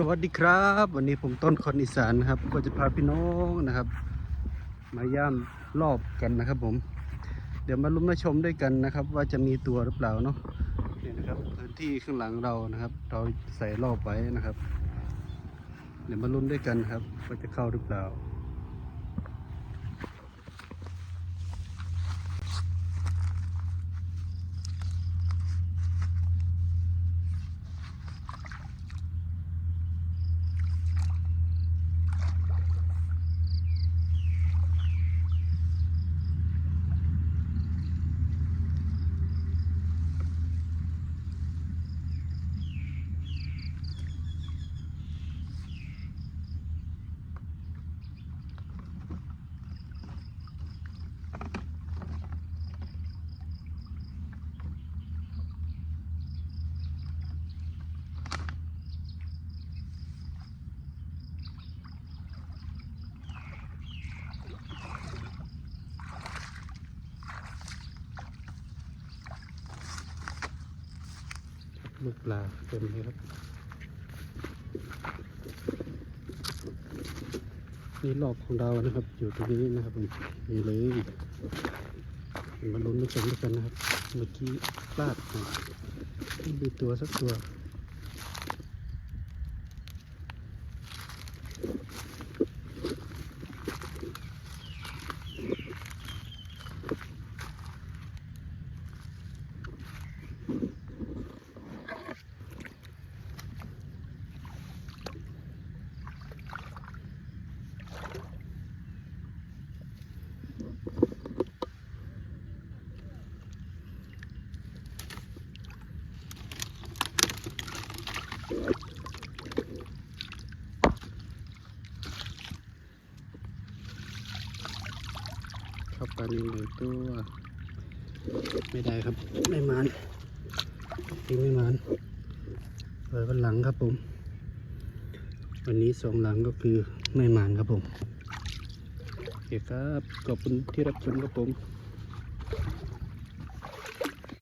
สวัสดีครับ วันนี้ผมต้นคนอีสานนะครับ ก็จะพาพี่น้องนะครับ มาย่ามรอบกันนะครับผม เดี๋ยวมาลุ้นมาชมด้วยกันนะครับ ว่าจะมีตัวหรือเปล่าเนาะนี่นะครับพื้นที่ข้างหลังเรานะครับ เราใส่รอบไว้นะครับ เดี๋ยวมาลุ้นด้วยกันครับว่าจะเข้าหรือเปล่า ลูกปลาเต็มเลยครับ นี่รอบของเรานะครับ อยู่ตรงนี้นะครับผมมีเลยมาลุ้นด้วยกันด้วยกันนะครับ เมื่อกี้พลาดนะไปมีตัวสักตัว เข้าปลานิลหนึ่งตัว ไม่ได้ครับ ไม่มานจริงไม่มานเปิดวันหลังครับผม วันนี้สองหลังก็คือไม่มานครับผมโอเคครับ ขอบคุณที่รับชมครับผม